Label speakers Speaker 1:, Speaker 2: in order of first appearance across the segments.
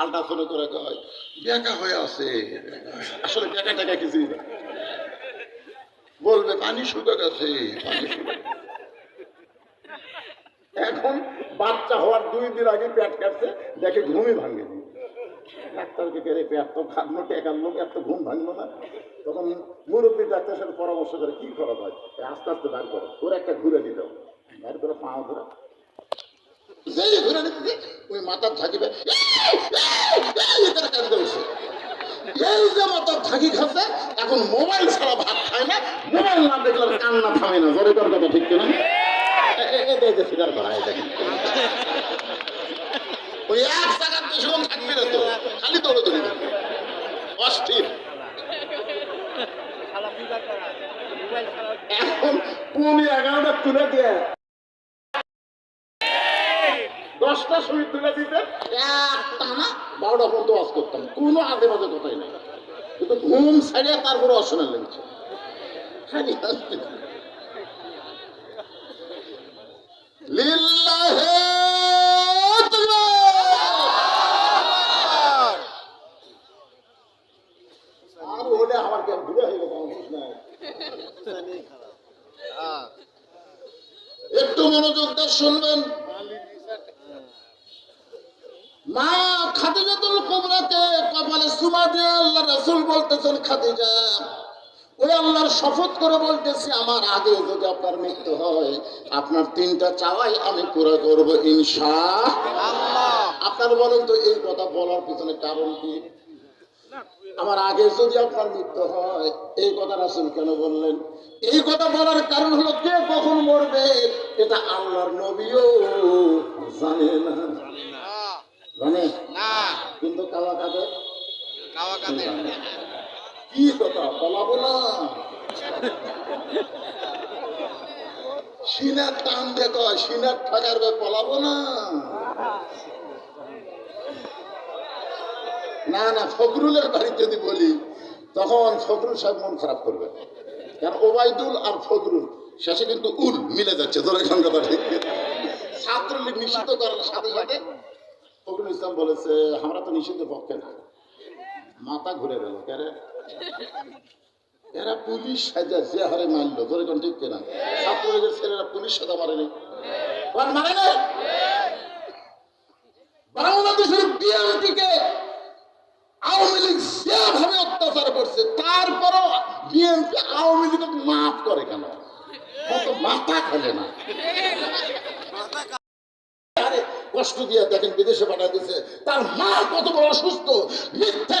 Speaker 1: Ultrasound করে কয়, বেকা হয়ে আছে। আসলে বেকা টাকা কিছুই না। বলবে, পানি শুকে গেছে এখন বাচ্চা হওয়ার দুই দিন আগে পেট কাটছে, দেখে ঘুমই ভাঙে ডাক্তারকে কেড়ে পেট তো খাটলো টেকার লোক, এত ঘুম ভাঙলো না। তখন মুরব্বী ডাক্তার সাথে পরামর্শ করে, কি করা হয় আস্তে আস্তে বার করো, ওর একটা ঘুরে দিতে হবে। বার করে পা ঘুরে যেই ঘুরে নিতে ওই মাথার থাকিবে এই যে মাথার থাকি খাচ্ছে এখন মোবাইল ছাড়া ভাত খায় না মোবাইল না দেখলে কান্না থামে না। জোরে কর কথা ঠিক কিনা? এ- এ- এটা এই যে স্বীকার করা এই ওই এক জায়গার বেশিক্ষণ থাকবি না তো খালি দৌড়ে অস্থির। এখন পুনি এগারোটা তুলে দিয়ে দশটা শহীদ তুলে দিতে? একটা না বারোটা পর্যন্ত ওয়াজ করতাম। কোনো আধে বাজে কথাই নাই। কিন্তু ঘুম ছাড়িয়ে তারপরে অশোনা লেগেছে। খালি হাসতে। লিল্লাহে তাকবীর। আর হলে আমার কেন দূরে হয়ে গেছে আমার বুঝ নাই। একটু মনোযোগ দিয়ে শুনবেন মা খাদিজাতুল কুবরাকে কপালে সুমা দিয়ে আল্লাহ রাসূল বলতেছেন খাদিজা। ওই আল্লাহর শপথ করে বলতেছি আমার আগে যদি আপনার মৃত্যু হয় আপনার তিনটা চাওয়াই আমি পুরো করব ইনশা আপনার বলেন তো এই কথা বলার পিছনে কারণ কি? আমার আগে যদি আপনার মৃত্যু হয় এই কথা রাসুল কেন বললেন? এই কথা বলার কারণ হলো কে কখন মরবে? এটা আল্লাহর নবীও জানে না। জানে কিন্তু কালা কাদের কি কথা? বলাবো না। সিনার টান দেখো সিনার ঠাকার বে পলাবো না। না না, ফখরুলের বাড়ি যদি বলি, তখন ফখরুল সাহেব মন খারাপ করবে। কারণ ওবায়দুল আর ফখরুল, শেষে কিন্তু উল মিলে যাচ্ছে তোর কথা ঠিক ছাত্রলীগ নিষিদ্ধ করার সাথে সাথে ফখরুল ইসলাম বলেছে, আমরা তো নিষিদ্ধ পক্ষে না। মাথা ঘুরে গেল কেরে এরা পুলিশ সাজা, যে হারে মারলো তোর এখন ঠিক কিনা? ছাত্রলীগের ছেলেরা পুলিশ সাজা মারে না বাংলাদেশের বিএনপিকে আওয়ামী লীগ যেভাবে অত্যাচার করছে, তারপরও বিএনপি আওয়ামী লীগ মাফ করে কেন? মাথা খেলে না। কষ্ট দিয়ে দেখেন বিদেশে পাঠা দিয়েছে তার মা কত বড় অসুস্থ মিথ্যা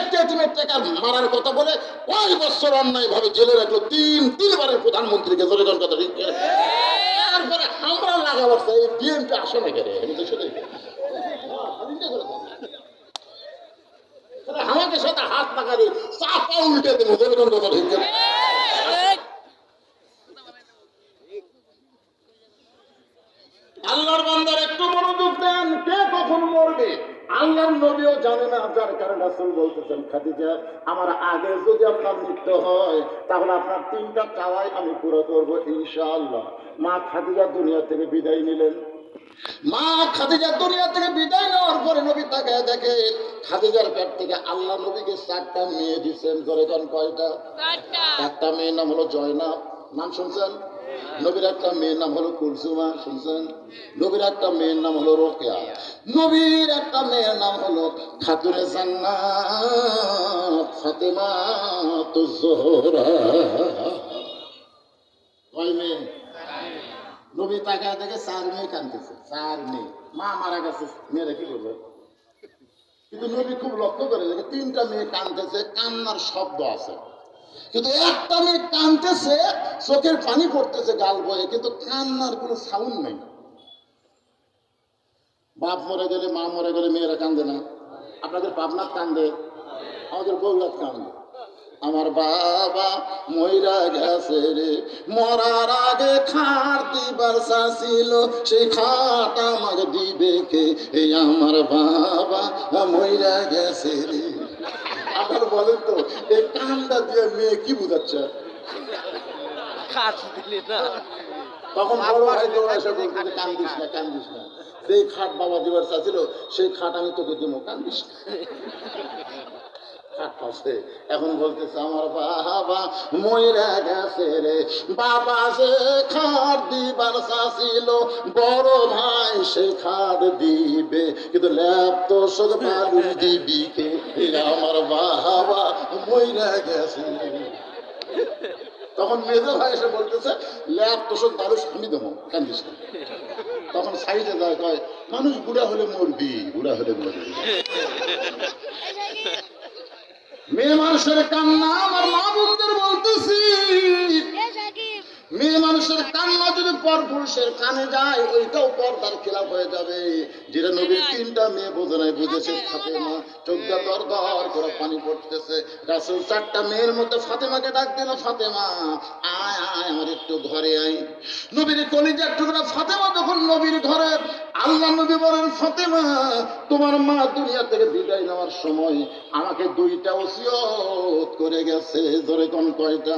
Speaker 1: মারার কথা বলে কয় বছর অন্যায় ভাবে জেলে রাখল তিন, তিনবারের প্রধানমন্ত্রীকে জোরে জন কথা ঠিক তারপরে আমরা লাগাবার বিএনপি আসে না আমি তো সেটাই বলি। আমি তো করে বলি। তাহলে আমাকে সাথে হাত চাপা উল্টে দেবো, জোরে জন কথা ঠিক। আল্লাহর বান্দার একটু মনোযোগ দেন কে কখন মরবে আল্লাহর নবীও জানে না যার কারণে রাসূল বলতেছেন খাদিজা আমার আগে যদি আপনার মৃত্যু হয় তাহলে আপনার তিনটা চাওয়াই আমি পুরো করব ইনশাআল্লাহ। মা খাদিজা দুনিয়া থেকে বিদায় নিলেন। মা খাদিজা দুনিয়া থেকে বিদায় নেওয়ার পরে নবী তাকে দেখে খাদিজার পেট থেকে আল্লাহ নবীকে চারটা মেয়ে দিচ্ছেন। কোন কয়টা? একটা মেয়ের নাম হলো জয়নাব। নাম শুনছেন? নবীর একটা মেয়ের নাম হলো কুলসুমা, শুনছেন? নবীর একটা মেয়ের নাম হলো রোকেয়া। নবীর একটা মেয়ের নাম হলো জান্নাত, ফাতেমা কয় মেয়ে? নবী দেখে চার মেয়ে চার মেয়ে। মা মারা গেছে, মেয়েরা কি করবে? কিন্তু নবী খুব লক্ষ্য করে দেখে তিনটা মেয়ে কানতেছে কান্নার শব্দ আছে। কিন্তু একটা মেয়ে কানতেছে চোখের পানি পড়তেছে, গাল বয়ে কিন্তু কান্নার কোনো সাউন্ড নেই। বাপ মরে গেলে, মা মরে গেলে মেয়েরা কান্দে না। আপনাদের পাবনার কান্দে, আমাদের বগুড়াত কান্দে। আমার বাবা ময়রা গেছে রে, মরার আগে খাট দিবার ছিল সেই খাট আমাকে দিবে কে? এই আমার বাবা ময়রা গেছে রে। আপনার বলেন তো এই কান্দা দিয়ে মেয়ে কি বুঝাচ্ছে?
Speaker 2: কাজ দিলে না।
Speaker 1: তখন বড় ভাই দৌড়া এসে বলতে যে কান্দিস না কান্দিস না। যেই খাট বাবা দিবার চাচ্ছিল সেই খাট আমি তোকে দিব কান্দিস না। পাশে এখন বলতেছে, আমার বাবা ময়রা গেছে রে। বাবা সে খাট দিবার চাচ্ছিল বড় ভাই সে খাট দিবে। কিন্তু ল্যাপ তো সব মানুষ দিবি কে? আমার বাবা ময়রা গেছে তখন মেজো ভাই এসে বলতেছে ল্যাব তোষক মানুষ আমি দেবো, কান্দিস তখন সাইডে যায়, কয়, মানুষ বুড়া হলে মরবি, বুড়া হলে মরবি। মেয়ে মানুষের কান্না আমার মা বলতেছি। মেয়ে মানুষের কান্না পর পুরুষের কানে যায় ওইটাও পর্দার খেলাপ হয়ে যাবে। যেটা নবীর তিনটা মেয়ে বোঝে নাই বুঝেছে ফাতেমা চোখটা দর দর করে পানি পড়তেছে। রাসুল চারটা মেয়ের মধ্যে ফাতেমাকে ডাক দিল ফাতেমা আয় আয় আমার একটু ঘরে আয়। নবীর কলিজার টুকরা ফাতেমা যখন নবীর ঘরে আল্লাহ নবী বলেন ফাতেমা তোমার মা দুনিয়া থেকে বিদায় নেওয়ার সময় আমাকে দুইটা ওসিয়ত করে গেছে। ধরে কোন কয়টা?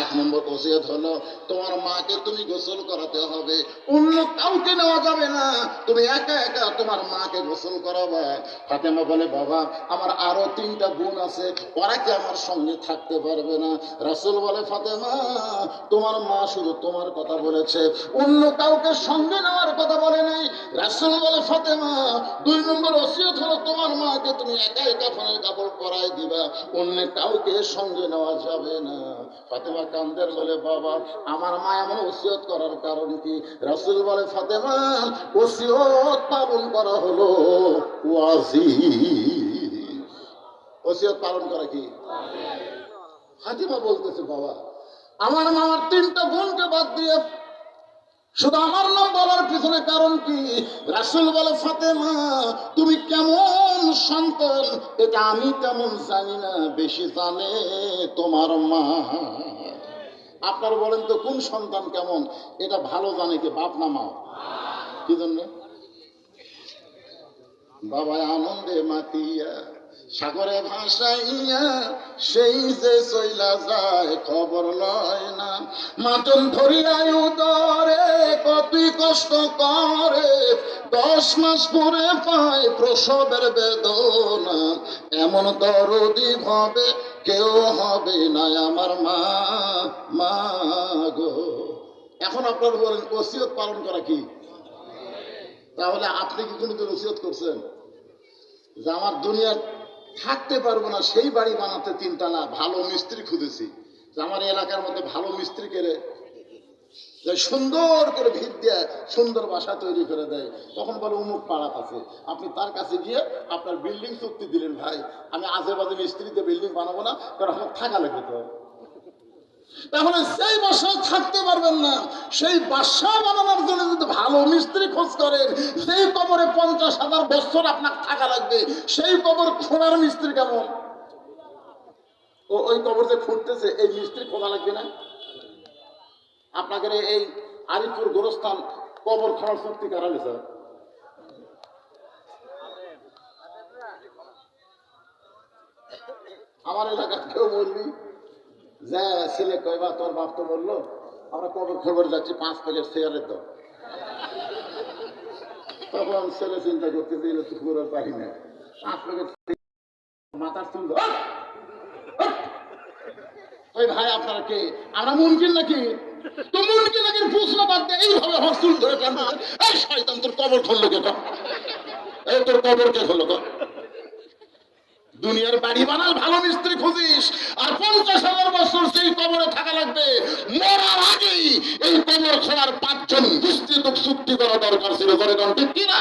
Speaker 1: এক নম্বর ওসিয়ত হলো তোমার মাকে তুমি গোসল করাতে হবে। অন্য কাউকে নেওয়া যাবে না। তুমি একা একা তোমার মাকে গোসল করাবা। ফাতেমা বলে, বাবা, আমার আরও তিনটা বোন আছে। ওরা কি আমার সঙ্গে থাকতে পারবে না? রাসুল বলে, ফাতেমা, তোমার মা শুধু তোমার কথা বলেছে। অন্য কাউকে সঙ্গে নেওয়ার কথা বলে নাই। রাসুল বলে, ফাতেমা, দুই নম্বর ওসিয়ত হলো তোমার মাকে তুমি একা একা ফোনের কাপড় পরাই দিবা। অন্য কাউকে সঙ্গে নেওয়া যাবে না। ফাতেমা কান্দের বলে, বাবা আমার মা এমন ওসিয়ত করার কারণ কি? রাসুল বলে, ফাতেমা, ওসিয়ত পালন করা হলো ওসিয়ত পালন করা কি? ফাতিমা বলতেছে, বাবা, আমার মামার তিনটা বোনকে বাদ দিয়ে শুধু আমার নাম বলার পিছনে কারণ কি? রাসুল বলে, ফাতেমা, তুমি কেমন সন্তান? এটা আমি তেমন জানি না। বেশি জানে তোমার মা। আপনার বলেন তো, কোন সন্তান কেমন? এটা ভালো জানে কি? বাপ না মা? কি জন্য? বাবা আনন্দে মাতিয়া, সাগরে ভাসাইয়া, সেই যে চইলা যায়, খবর লয় না। মাতন ধরিয়ায় উদরে, কতই কষ্ট করে। দশ মাস পরে পায় প্রসবের বেদনা। এমন দরদি ভাবে কেউ হবে না আমার মা মা গো। এখন আপনার বলেন, ওসিয়ত পালন করা কি? তাহলে আপনি কি কোনোদিন ওসিয়ত করছেন? যে আমার দুনিয়ার থাকতে পারব না, সেই বাড়ি বানাতে তিনতলা ভালো মিস্ত্রি খুঁজেছি। যে আমার এলাকার মধ্যে ভালো মিস্ত্রি কেড়ে সুন্দর করে ভিত দিয়ে সুন্দর বাসা তৈরি করে দেয়। তখন বলে, অমুক পাড়াত আছে। আপনি তার কাছে গিয়ে আপনার বিল্ডিং চুক্তি দিলেন ভাই। আমি আজে বাজে মিস্ত্রিতে বিল্ডিং বানাবো না, কারণ আমার থাকা লাগবে তো। তাহলে সেই বাসায় থাকতে পারবেন না। সেই বাসা বানানোর জন্য যদি ভালো মিস্ত্রি খোঁজ করেন, সেই কবরে পঞ্চাশ হাজার বছর আপনার থাকা লাগবে। সেই কবর খোঁড়ার মিস্ত্রি কেমন? ও, ওই কবর যে খুঁড়তেছে, এই মিস্ত্রি খোঁড়া লাগবে না? আপনাদের এই আরিপুর গোরস্থান কবর খোঁড়ার চুক্তি কারা স্যার আমার এলাকার কেউ বললি যা ছেলে কয়বা তোর বাপ তো বলল, আমরা কবর খবর যাচ্ছি, পাঁচ প্যাকেট শেয়ারের দাও। তখন ছেলে চিন্তা করতে দিল তুই খবর পাই না। পাঁচ প্যাকেট মাথার চুল ওই ভাই, আপনারা কে? আমরা মুনকিন নাকি? তো মুনকিন নাকি প্রশ্ন বাদ দিয়ে এইভাবে আমার চুল ধরে টানবে এই শয়তান, তোর কবর খুললো কে এই তোর কবর কে খুললো? দুনিয়ার বাড়ি বানাল, ভালো মিস্ত্রি খুঁজিস, আর পঞ্চাশ হাজার বছর সেই কবরে থাকা লাগবে। মরার আগেই এই কবর খোলার পাঁচজন মিস্ত্রি তো চুক্তি করা দরকার ছিল করে কারণ ঠিক কিনা?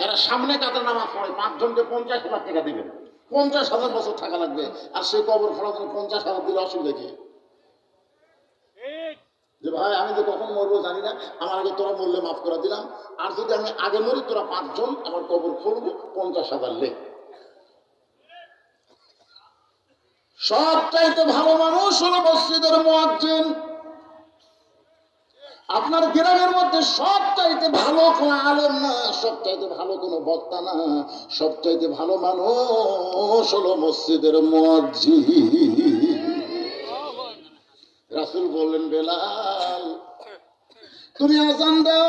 Speaker 1: যারা সামনে কাতার নামাজ পড়ে, পাঁচজনকে পঞ্চাশ লাখ টাকা দিবেন। পঞ্চাশ হাজার বছর থাকা লাগবে, আর সেই কবর খোলার জন্য পঞ্চাশ হাজার দিলে অসুবিধা কি? যে ভাই, আমি তো কখন মরবো জানি না। আমার আগে তোরা মরলে মাফ করে দিলাম। আর যদি আমি আগে মরি, তোরা পাঁচজন আমার কবর খুলবো, পঞ্চাশ হাজার লেখ সব চাইতে ভালো মানুষ হলো মসজিদের মুয়াজ্জিন। আপনার গ্রামের মধ্যে সব চাইতে ভালো কোনো আলেম না, সব চাইতে ভালো কোনো বক্তা না। সব চাইতে ভালো মানুষ হলো মসজিদের মুয়াজ্জিন। রাসূল বললেন, বেলাল, তুমি আজান দাও।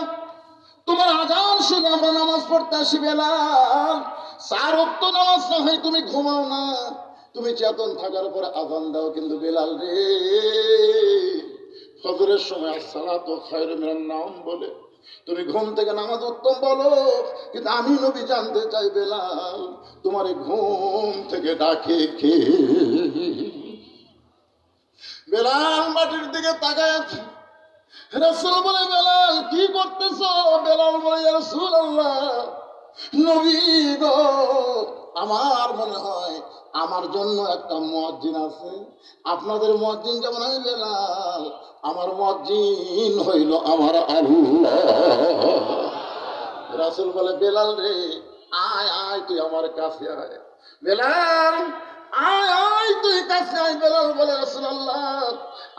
Speaker 1: তোমার আজান শুনে আমরা নামাজ পড়তে আসি, বেলাল। চার অক্ত নামাজ না হয় তুমি ঘুমাও না। তুমি চেতন থাকার পরে আজান দাও কিন্তু, বেলাল রে। ফজরের সময় সালাত ও খায়রে মিনান নাম বলে, তুমি ঘুম থেকে নামাজ উত্তম বলো, কিন্তু আমি নবী জানতে চাই, বেলাল, তোমার ঘুম থেকে ডাকে কে? বেলাল মাটির দিকে তাকায় আছে। রসুল বলে, বেলাল, কি করতেছ? বেলাল বলে রসুল আল্লাহ নবী গো, আমার মনে হয় আমার জন্য একটা মসজিদ আছে। আপনাদের মসজিদ যেমন আমি বেলাল, আমার মসজিদ হইল আমার আল্লাহ রাসুল বলে, বেলাল রে, আয় আয়, তুই আমার কাছে আয়। বেলাল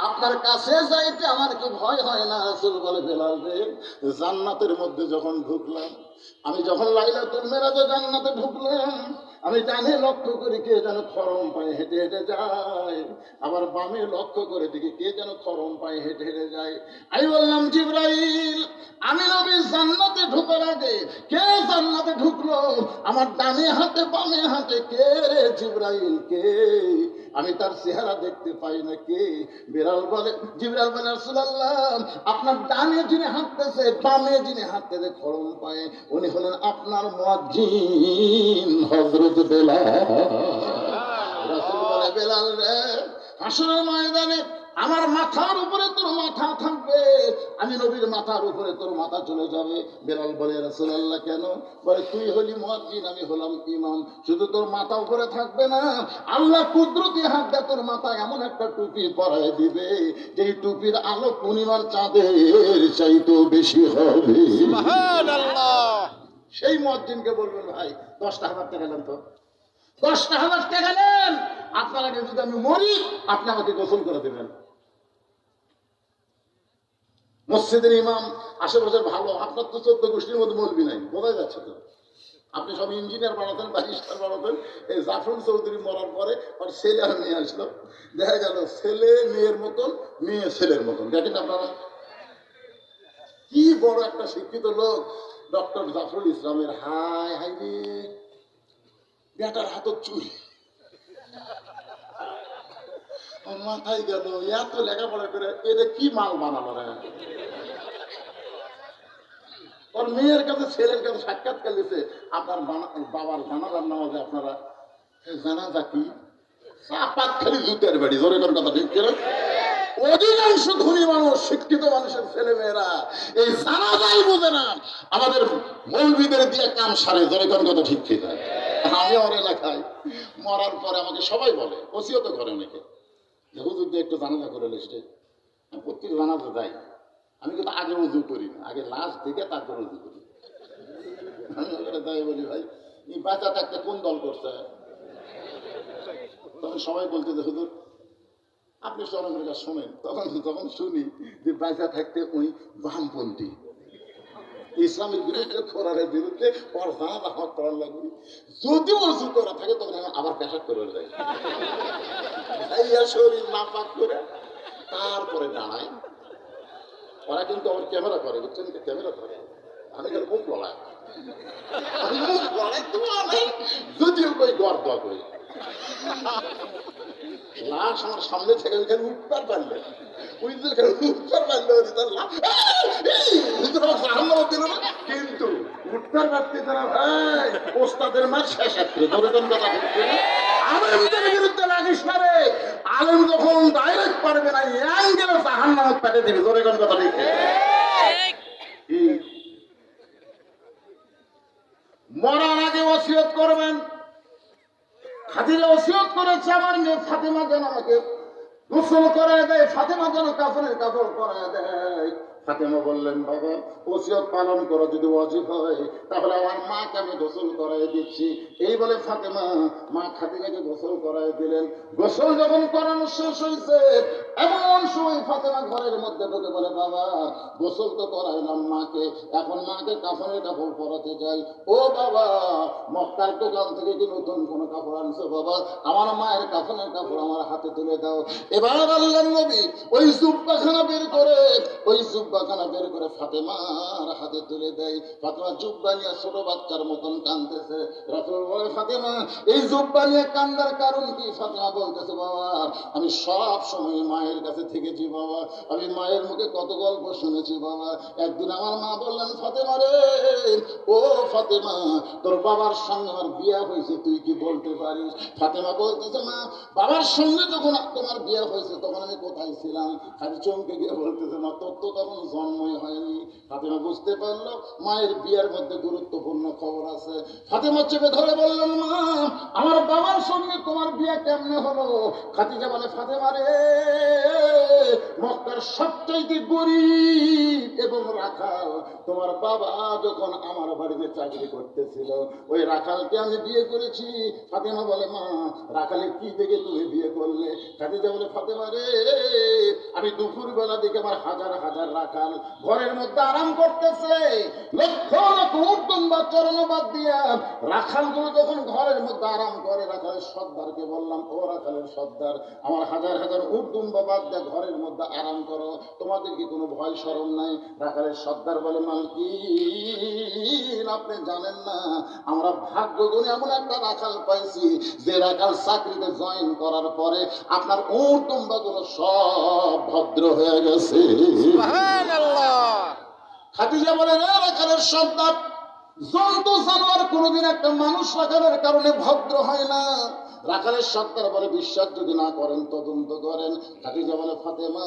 Speaker 1: আপনার কাছে যাইতে আমার কি ভয় হয় না, রাসূল বলে, বেলাল রে, জান্নাতের মধ্যে যখন ঢুকলাম, আমি যখন লাইলাতুল মেরাজে জান্নাতে ঢুকলাম, আমি ডানে লক্ষ্য করি কে যেন খরম পায়ে হেঁটে হেঁটে যায়। আবার বামে লক্ষ্য করে দেখি কে যেন খরম পায়ে হেঁটে হেঁটে যায়। আমি বললাম, জিব্রাইল, আমি নবী জান্নাতে ঢুকার আগে কে জান্নাতে ঢুকলো। আমার ডানে হাতে, বামে হাতে, কে রে জিব্রাইল, কে? আমি তার চেহারা দেখতে পাই না কে? বিড়াল বলে বলে আপনার ডানে যিনি হাঁটতেছে, বামে যিনি হাঁটতেছে, খরম পায়ে, উনি হলেন আপনার মুয়াজ্জিন, হযরত বেলাল। বলে, বেলাল রে, হাসরের ময়দানে আমার মাথার উপরে তোর মাথা থাকবে। আমি নবীর মাথার উপরে তোর মাথা চলে যাবে। বেলাল বলে রাসূলুল্লাহ কেন? বলে তুই হলি মুয়াজ্জিন আমি হলাম ইমাম। শুধু তোর মাথা উপরে থাকবে না আল্লাহ কুদরতি হাত দিয়ে তোর মাথায় এমন একটা টুপি পরায় দিবে যে টুপির আলো পূর্ণিমার চাঁদের চাইতেও বেশি হবে। সেই মসজিদকে বলবেন ভাই দশটা হাজার টাকা নেন তো। দশটা হাজার টাকা নেন। আপনার আগে যদি আমি মরি আপনি আমাকে গোসল করে দেবেন। মসজিদের ইমাম আশেপাশে ভালো, আপনার তো চোদ্দ গোষ্ঠীর মধ্যে মলবি নাই বোঝা যাচ্ছে তো। আপনি সব ইঞ্জিনিয়ার বানাতেন, ব্যারিস্টার বানাতেন, এই জাফরুল চৌধুরী মরার পরে ওর ছেলে আর মেয়ে আসলো। দেখা গেল ছেলে মেয়ের মতন, মেয়ে ছেলের মতন। দেখেন আপনারা। কি বড় একটা শিক্ষিত লোক। ডক্টর জাফরুল ইসলামের, হাই হাই রে। বেটার হাতত চুরি মাথায় গেল, এত লেখাপড়া করে, এটা কি মাল বানালো রে? ওর মেয়ের কাছে ছেলের কাছে সাক্ষাৎকার দিছে আপনার বাবার জানাজার নামাজে আপনারা "এ, জানাজা কি? চাপাত খালি জুতের বাড়ি জোরে করে কথা ঠিক করে। অধিকাংশ ধনী মানুষ শিক্ষিত মানুষের ছেলে মেয়েরা এই জানাজাই বোঝে না। আমাদের মৌলবিদের দিয়ে কাম সারে জোরে করে কথা ঠিক ঠিক আমি ওর এলাকায় মরার পরে আমাকে সবাই বলে ওসিও তো করে অনেকে যে হুজুর দিয়ে একটু জানাজা করে লিস্টে প্রত্যেক জানাজা যাই। আমি কিন্তু আগে উজু করি না। আগে লাশ দেখে তারপর উজু করি। ওখানে বলি, ভাই, এই বাচ্চা থাকতে কোন দল করছে? তখন সবাই বলতে যে, হুজুর, আপনি জনগণের কাছে শোনেন। তখন তখন শুনি যে, বাচ্চা থাকতে উনি বামপন্থী। ইসলামের বিরুদ্ধে, কোরআনের বিরুদ্ধে, ওর লাগবে। যদি অজু করা থাকে, তখন আমি আবার পেশাব করে যাই। শরীর না পাক করে তারপরে দাঁড়ায়। ওরা কিন্তু আমার ক্যামেরা করে, বুঝছেন? ক্যামেরা করে। আমি কেন মুখ লড়াই? আমি মুখ লড়াই তো যদিও কই লাশ আমার সামনে থেকে ওইখানে উঠতে পারলে ওই যে এখানে পারলে তার লাশ। দিল না। কিন্তু উঠতে পারতে তারা ভাই ওস্তাদের মার শেষ দরকার কথা বিরুদ্ধে লাগিস আলেম যখন ডাইরেক্ট পারবে না অ্যাঙ্গেলে জাহান নামক পেটে দিবে। ধরে কোন কথা লিখে মরার আগে ওসিয়ত করবেন। খাদিজা ওসিয়ত করেছে আমার মেয়ে ফাতেমা যেন আমাকে গোসল করায় দেয় ফাতেমা যেন কাফনের কাপড় করায় দেয়। ফাতেমা বললেন, বাবা, ওসিয়ত পালন করো যদি অজীব হয়, তাহলে আমার মাকে আমি গোসল করাই দিচ্ছি। এই বলে ফাতেমা মা খাদিজাকে গোসল করাই দিলেন। গোসল যখন করানো শেষ হয়েছে এমন সময় ফাতেমা ঘরের মধ্যে ঢুকে বলে, বাবা, গোসল তো করাইলাম মাকে, এখন মাকে কাফনের কাপড় পরাতে চাই ও বাবা, মক্কার দোকান থেকে কি নতুন কোনো কাপড় আনছো বাবা? আমার মায়ের কাফনের কাপড় আমার হাতে তুলে দাও। এবার আল্লাহ নবী ওই জুব্বাখানা বের করে, ওই জুব্বা জুব্বাখানা বের করে ফাতেমার হাতে তুলে দেয়। ফাতেমা জুব্বা নিয়ে ছোট বাচ্চার মতন কান্দতেছে রাসূল বলে, ফাতেমা, এই জুব্বা নিয়ে কান্দার কারণ কি? ফাতেমা বলতেছে, বাবা, আমি সব সময় মায়ের কাছে থেকেছি, বাবা। আমি মায়ের মুখে কত গল্প শুনেছি, বাবা। একদিন আমার মা বললেন, ফাতেমা রে, ও ফাতেমা, তোর বাবার সঙ্গে আমার বিয়া হয়েছে, তুই কি বলতে পারিস? ফাতেমা বলতেছে, মা, বাবার সঙ্গে যখন তোমার বিয়া হয়েছে, তখন আমি কোথায় ছিলাম? খালি চমকে গিয়ে বলতেছে, মা, তোর তো তখন জন্মই হয়নি। ফাতেমা বুঝতে পারল, মায়ের বিয়ার মধ্যে গুরুত্বপূর্ণ খবর আছে। ফাতেমা চেপে ধরে বললেন মা, আমার বাবার সঙ্গে তোমার বিয়া কেমনে হলো? খাতিজা বলে, ফাতেমা রে, মক্কার সবচাইতে গরিব এবং রাখাল, তোমার বাবা যখন আমার বাড়িতে চাকরি করতেছিল, ওই রাখালকে আমি বিয়ে করেছি। ফাতেমা বলে, মা রাখালে কি দেখে তুমি বিয়ে করলে? খাদিজা বলে, ফাতেমা রে, আমি দুপুর বেলা দিকে আমার হাজার হাজার রাখাল ঘরের মধ্যে আরাম করতেছে। লক্ষ লক্ষ উত্তম বা চরণবাদ দিয়া রাখালগুলো যখন ঘরের মধ্যে আরাম করে, রাখালের সর্দারকে বললাম, ও রাখালের সর্দার, আমার হাজার হাজার উর্দুম বাদ দিয়ে ঘরের মধ্যে আরাম করো। তোমাদের কি কোনো ভয় সরম নাই? রাখালের সর্দার বলে মালকিন আপনি জানেন না আমরা ভাগ্য গুণে এমন একটা রাখাল পাইছি যে রাখাল চাকরিতে জয়েন করার পরে আপনার উর্দুমগুলো সব ভদ্র হয়ে গেছে। খাদিজা বলে রে রাখালের সর্দার জন্তু জানোয়ার কোনোদিন একটা মানুষ রাখালের কারণে ভদ্র হয় না। রাখালের সত্তার বলে বিশ্বাস যদি না করেন, তদন্ত করেন। খাদিজা বলে, ফাতেমা,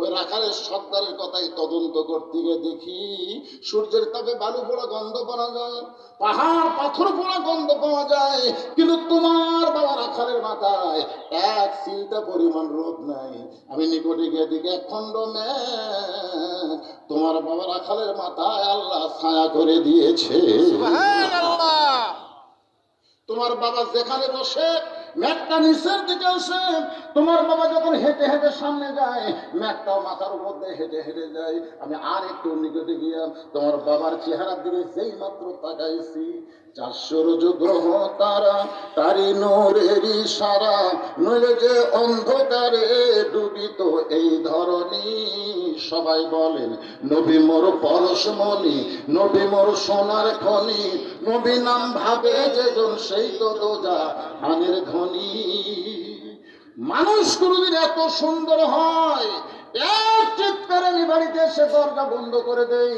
Speaker 1: ওই রাখালের সত্তারের কথাই তদন্ত করতে গিয়ে দেখি, সূর্যের তাপে বালু পোড়া গন্ধ পাওয়া যায়, পাহাড়, পাথর পোড়া গন্ধ পাওয়া যায়, কিন্তু তোমার বাবা রাখালের মাথায় এক চিন্তা পরিমাণ রোদ নাই। আমি নিকটে গিয়ে দেখি, এক খণ্ড তোমার বাবা রাখালের মাথায় আল্লাহ ছায়া করে দিয়েছে। তোমার বাবা যেখানে বসে, ম্যাটটা নিচের দিকে আসে। তোমার বাবা যখন হেঁটে হেঁটে সামনে যায়, ম্যাটটাও মাথার মধ্যে হেঁটে হেঁটে যায়। আমি আর একটু নিকটে গিয়ে তোমার বাবার চেহারার দিকে যেই মাত্র তাকাইছি রোজ গ্রহ তারা তারি নইলে যে অন্ধকারে ডুবিত এই সবাই বলেন, নবী মোর পরশমণি, নবী মোর সোনার খনি, নবী নাম ভাবে যেজন সেই তো দোজা ধনী। মানুষ কোনদিন এত সুন্দর হয়, এক চিৎকারে বাড়িতে এসে দরজা বন্ধ করে দেই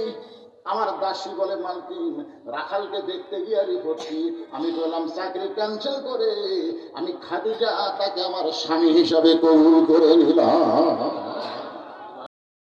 Speaker 1: আমার দাসী বলে মালকিন রাখালকে দেখতে গিয়ে রিপোর্ট আমি বললাম, চাকরি ক্যান্সেল করে, আমি খাদিজা তাকে আমার স্বামী হিসাবে কবুল করে নিলাম।